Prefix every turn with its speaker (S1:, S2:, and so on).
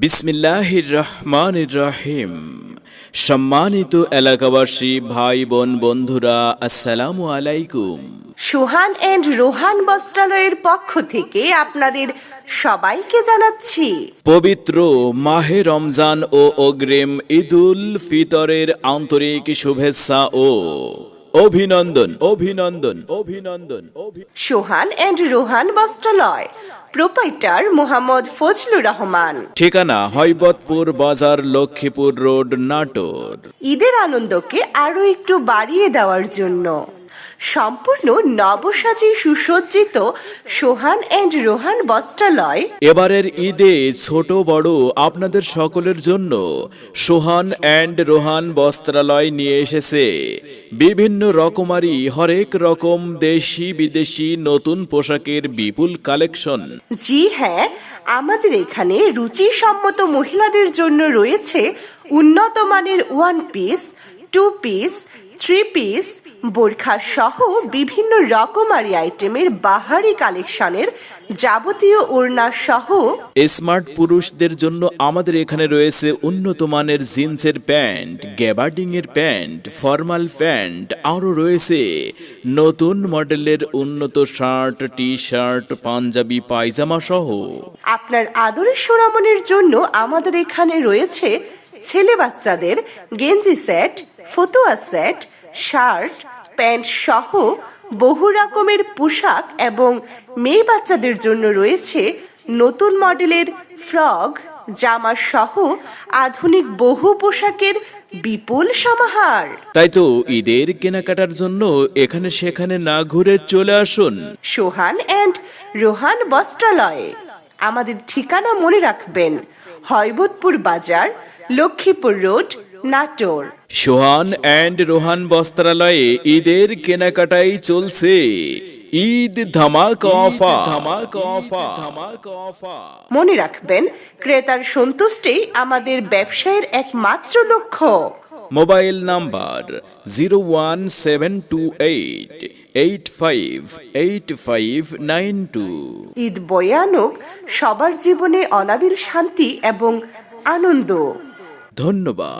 S1: বিসমিল্লাহির রহমানির রহিম সম্মানিত এলাকাবাসী ভাই বোন বন্ধুরা আসসালামু আলাইকুম।
S2: সুহান এন্ড রোহান বস্ত্রালয়ের পক্ষ থেকে আপনাদের সবাইকে জানাচ্ছি।
S1: পবিত্র মাহে রমজান ও অগ্রিম ঈদুল ফিতরের আন্তরিক শুভেচ্ছা ও অভিনন্দন অভিনন্দন অভিনন্দন অভি-
S2: সোহান অ্যান্ড রোহান বস্ত্রালয়। প্রোপাইটার মোহাম্মদ ফজলুর রহমান।
S1: ঠিকানা হৈবতপুর বাজার লক্ষ্মীপুর রোড নাটোর।
S2: ঈদের আনন্দকে আরও একটু বাড়িয়ে দেওয়ার জন্য। সম্পূর্ণ নবসাজে সুসজ্জিত সোহান এন্ড রোহান বস্ত্রালয়।
S1: এবারের ঈদে ছোট বড় আপনাদের সকলের জন্য সোহান অ্যান্ড রোহান বস্ত্রালয় নিয়ে এসেছে। বিভিন্ন রকমারি হরেক রকম দেশি বিদেশি নতুন পোশাকের বিপুল কালেকশন।
S2: জি হ্যাঁ আমাদের এখানে রুচিসম্মত মহিলাদের জন্য রয়েছে উন্নত মানের one piece two piece three piece বোরখা সহ বিভিন্ন রকমারি আইটেমের বাহারি কালেকশনের যাবতীয় ওড়না সহ
S1: স্মার্ট পুরুষদের জন্য আমাদের এখানে রয়েছে উন্নত মানের জিন্সের প্যান্ট গ্যাবার্ডিং এর প্যান্ট ফর্মাল প্যান্ট আরও রয়েছে। নতুন মডেলের উন্নত শার্ট টি শার্ট পাঞ্জাবি পায়জামা সহ।
S2: আপনার আদরের সোনামনির জন্য আমাদের এখানে রয়েছে ছেলে বাচ্চাদের গেঞ্জি সেট ফতুয়া সেট শার্ট প্যান্ট সহ বহু রকমের পোশাক এবং মেয়ে বাচ্চাদের জন্য রয়েছে নতুন মডেলের ফ্রক জামা সহ আধুনিক বহু পোশাকের বিপুল সমাহার।
S1: তাই তো ঈদের কেনাকাটার জন্য এখানে সেখানে না ঘুরে চলে আসুন।
S2: সোহান অ্যান্ড রোহান বস্ত্রালয়ে। আমাদের ঠিকানা মনে রাখবেন হয়বতপুর বাজার লক্ষ্মীপুর রোড নাটোর
S1: সোহান অ্যান্ড রোহান বস্ত্রালয়ে ঈদের কেনাকাটাই চলছে। ঈদ ধামাকা অফার। ধামাকা অফার। ধামাকা অফার।
S2: মনে রাখবেন ক্রেতার সন্তুষ্টি আমাদের ব্যবসায়ের একমাত্র লক্ষ্য।
S1: Mobile number zero one seven two eight eight five eight five nine two.
S2: Eid বয়ানুক সবার জীবনে অনাবিল শান্তি এবং আনন্দ।
S1: ধন্যবাদ।